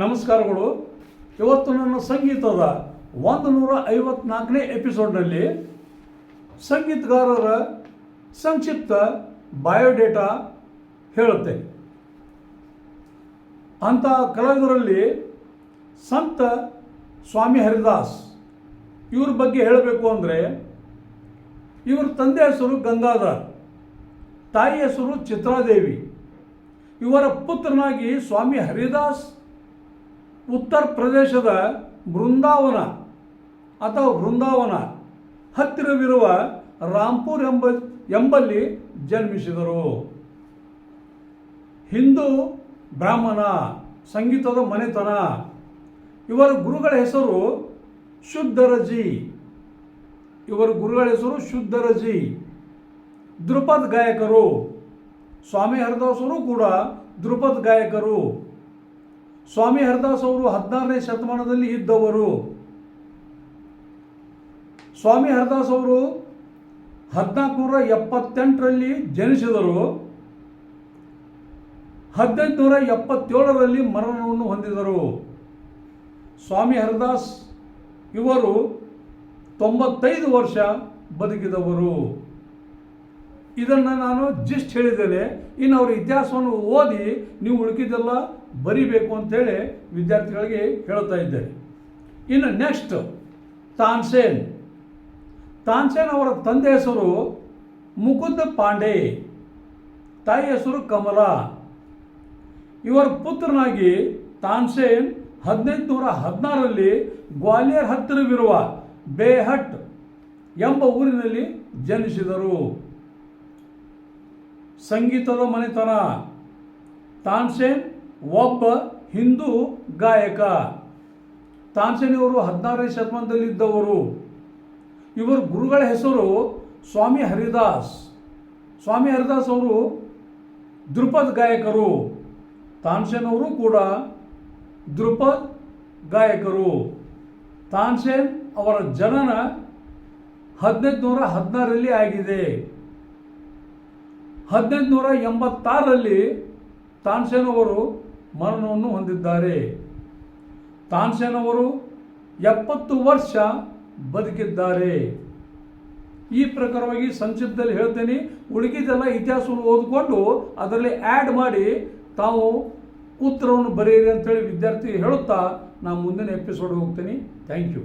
ನಮಸ್ಕಾರಗಳು. ಇವತ್ತು ನನ್ನ ಸಂಗೀತದ ಒಂದು ನೂರ ಐವತ್ನಾಲ್ಕನೇ ಎಪಿಸೋಡ್ನಲ್ಲಿ ಸಂಗೀತಗಾರರ ಸಂಕ್ಷಿಪ್ತ ಬಯೋಡೇಟಾ ಹೇಳುತ್ತೆ. ಅಂಥ ಕಲಾವಿದರಲ್ಲಿ ಸಂತ ಸ್ವಾಮಿ ಹರಿದಾಸ್ ಇವ್ರ ಬಗ್ಗೆ ಹೇಳಬೇಕು ಅಂದರೆ, ಇವ್ರ ತಂದೆ ಹೆಸರು ಗಂಗಾಧರ್, ತಾಯಿ ಹೆಸರು ಚಿತ್ರಾದೇವಿ, ಇವರ ಪುತ್ರನಾಗಿ ಸ್ವಾಮಿ ಹರಿದಾಸ್ ಉತ್ತರ ಪ್ರದೇಶದ ಬೃಂದಾವನ ಅಥವಾ ಬೃಂದಾವನ ಹತ್ತಿರವಿರುವ ರಾಂಪುರ್ ಎಂಬ ಎಂಬಲ್ಲಿ ಜನ್ಮಿಸಿದರು. ಹಿಂದೂ ಬ್ರಾಹ್ಮಣ, ಸಂಗೀತದ ಮನೆತನ. ಇವರ ಗುರುಗಳ ಹೆಸರು ಶುದ್ಧರಜಿ. ಇವರ ಗುರುಗಳ ಹೆಸರು ಶುದ್ಧರಜಿ. ಧ್ರುಪದ್ ಗಾಯಕರು. ಸ್ವಾಮಿ ಹರಿದಾಸರು ಕೂಡ ಧ್ರುಪದ್ ಗಾಯಕರು. ಸ್ವಾಮಿ ಹರಿದಾಸ್ ಅವರು ಹದಿನಾರನೇ ಶತಮಾನದಲ್ಲಿ ಇದ್ದವರು. ಸ್ವಾಮಿ ಹರಿದಾಸ್ ಅವರು ಹದಿನಾಲ್ಕುನೂರ ಎಪ್ಪತ್ತೆಂಟರಲ್ಲಿ ಜನಿಸಿದರು. ಹದಿನೆಂಟುನೂರ ಎಪ್ಪತ್ತೇಳರಲ್ಲಿ ಮರಣವನ್ನು ಹೊಂದಿದರು. ಸ್ವಾಮಿ ಹರಿದಾಸ್ ಇವರು ತೊಂಬತ್ತೈದು ವರ್ಷ ಬದುಕಿದವರು. ಇದನ್ನು ನಾನು ಜಿಸ್ಟ್ ಹೇಳಿದ್ದೇನೆ. ಇನ್ನು ಅವರ ಇತಿಹಾಸವನ್ನು ಓದಿ ನೀವು ಉಳುಕಿದ್ದೆಲ್ಲ ಬರಿಬೇಕು ಅಂತೇಳಿ ವಿದ್ಯಾರ್ಥಿಗಳಿಗೆ ಹೇಳ್ತಾ ಇದ್ದೇನೆ. ಇನ್ನು ನೆಕ್ಸ್ಟ್ ತಾನ್ಸೇನ್. ತಾನ್ಸೇನ್ ಅವರ ತಂದೆ ಹೆಸರು ಮುಕುಂದ ಪಾಂಡೆ. ತಾಯಿ ಹೆಸರು ಕಮಲ. ಇವರ ಪುತ್ರನಾಗಿ ತಾನ್ಸೇನ್ ಹದಿನೆಂಟುನೂರ ಹದಿನಾರರಲ್ಲಿ ಗ್ವಾಲಿಯರ್ ಹತ್ತಿರವಿರುವ ಬೇಹಟ್ ಎಂಬ ಊರಿನಲ್ಲಿ ಜನಿಸಿದರು. ಸಂಗೀತದ ಮನೆತನ. ತಾನ್ಸೇನ್ ಒಬ್ಬ ಹಿಂದೂ ಗಾಯಕ. ತಾನ್ಸೇನ್ ಇವರು ಹದಿನಾರನೇ ಶತಮಾನದಲ್ಲಿದ್ದವರು. ಇವರ ಗುರುಗಳ ಹೆಸರು ಸ್ವಾಮಿ ಹರಿದಾಸ್. ಸ್ವಾಮಿ ಹರಿದಾಸ್ ಅವರು ಧ್ರುಪದ್ ಗಾಯಕರು. ತಾನ್ಸೇನ್ ಅವರು ಕೂಡ ಧ್ರುಪದ್ ಗಾಯಕರು. ತಾನ್ಸೇನ್ ಅವರ ಜನನ ಹದಿನೆಂಟುನೂರ ಹದಿನಾರರಲ್ಲಿ ಆಗಿದೆ. ಹದಿನೆಂಟುನೂರ ಎಂಬತ್ತಾರರಲ್ಲಿ ತಾನ್ಸೇನ್ ಅವರು ಮರಣವನ್ನು ಹೊಂದಿದ್ದಾರೆ. ತಾನ್ಸೇನ್ ಅವರು ಎಪ್ಪತ್ತು ವರ್ಷ ಬದುಕಿದ್ದಾರೆ. ಈ ಪ್ರಕಾರವಾಗಿ ಸಂಕ್ಷಿಪ್ತದಲ್ಲಿ ಹೇಳ್ತೇನೆ. ಉಳಿದಿದ್ದೆಲ್ಲ ಇತಿಹಾಸವನ್ನು ಓದಿಕೊಂಡು ಅದರಲ್ಲಿ ಆ್ಯಡ್ ಮಾಡಿ ತಾವು ಉತ್ತರವನ್ನು ಬರೆಯಿರಿ ಅಂತೇಳಿ ವಿದ್ಯಾರ್ಥಿ ಹೇಳುತ್ತಾ ನಾನು ಮುಂದಿನ ಎಪಿಸೋಡ್ ಹೋಗ್ತೀನಿ. Thank you